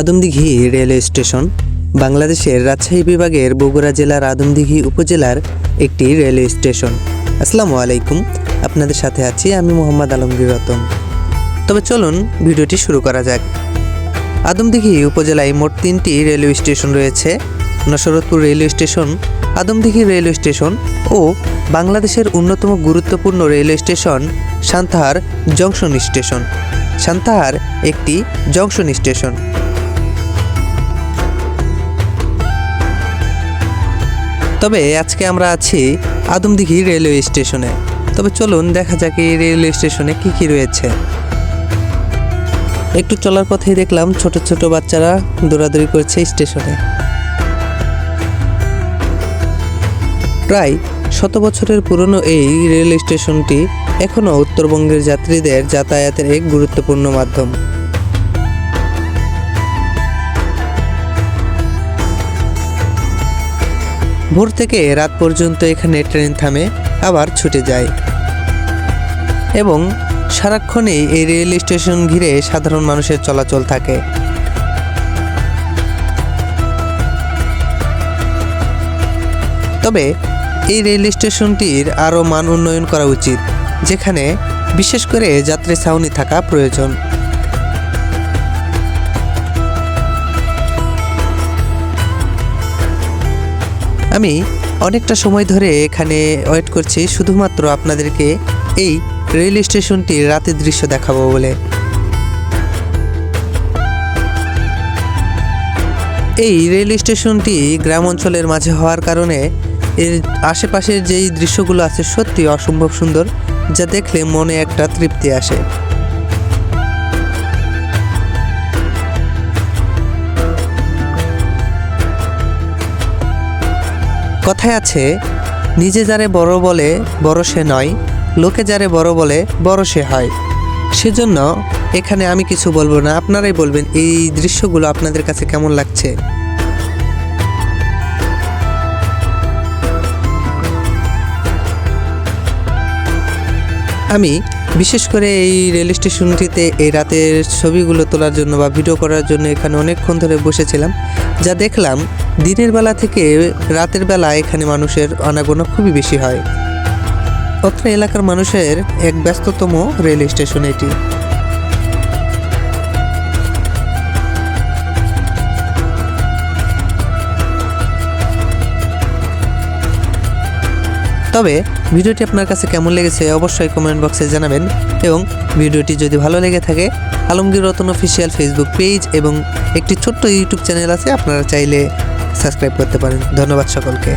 Adamdighi railway station, বাংলাদেশের রাজশাহী বিভাগের বগুড়া জেলার আদমদিঘি উপজেলার একটি রেলওয়ে স্টেশন। আসসালামু আলাইকুম, আপনাদের সাথে আছি আমি মোহাম্মদ আলমগীর রতন। তবে চলুন ভিডিওটি শুরু করা যাক। আদমদিঘি উপজেলায় মোট তিনটি রেলওয়ে স্টেশন রয়েছে। Nasratpur railway station, Adamdighi railway station ও বাংলাদেশের অন্যতম গুরুত্বপূর্ণ railway station Santahar junction station. Santahar একটি জংশন স্টেশন। তবে আজকে আমরা আছি আদমদিঘি রেলওয়ে স্টেশনে। তবে চলুন দেখা যাক এই রেলওয়ে স্টেশনে কি কি রয়েছে। একটু চলার পথেই দেখলাম ছোট ছোট বাচ্চারা দৌড়াদৌড়ি করছে স্টেশনে। প্রায় শত বছরের পুরনো এই রেল স্টেশনটি এখনও উত্তরবঙ্গের যাত্রীদের যাতায়াতের এক গুরুত্বপূর্ণ মাধ্যম। ভোর থেকে রাত পর্যন্ত এখানে ট্রেন থামে, আবার ছুটে যায়। এবং সারাক্ষণেই এই রেল স্টেশন ঘিরে সাধারণ মানুষের চলাচল থাকে। তবে এই রেল স্টেশনটির আরও মান উন্নয়ন করা উচিত, যেখানে বিশেষ করে যাত্রী ছাউনি থাকা প্রয়োজন। আমি অনেকটা সময় ধরে এখানে ওয়েট করছি, শুধুমাত্র আপনাদেরকে এই রেল স্টেশনটির রাতের দৃশ্য দেখাবো বলে। এই রেল স্টেশনটি গ্রাম অঞ্চলের মাঝে হওয়ার কারণে এর আশেপাশের যেই দৃশ্যগুলো আছে সত্যি অসম্ভব সুন্দর, যা দেখলে মনে একটা তৃপ্তি আসে। কথায় আছে, নিজে যারে বড় বলে, বড় সে নয়, লোকে যারে বড় বলে, বড় সে হয়। সেজন্য এখানে আমি কিছু বলব না, আপনারাই বলবেন এই দৃশ্যগুলো আপনাদের কাছে কেমন লাগছে? আমি বিশেষ করে এই রেল স্টেশনটিতে এই রাতের ছবিগুলো তোলার জন্য বা ভিডিও করার জন্য এখানে অনেকক্ষণ ধরে বসেছিলাম, যা দেখলাম দিনের বেলা থেকে রাতের বেলা এখানে মানুষের আনাগোনা খুবই বেশি হয়। অত্র এলাকার মানুষের এক ব্যস্ততম রেল স্টেশন এটি। তবে ভিডিওটি আপনার কাছে কেমন লেগেছে অবশ্যই কমেন্ট বক্সে জানাবেন এবং ভিডিওটি যদি ভালো লেগে থাকে, Alamgir Ratan official Facebook page এবং একটি ছোট্ট ইউটিউব চ্যানেল আছে, আপনারা চাইলে সাবস্ক্রাইব করতে পারেন। ধন্যবাদ সকলকে।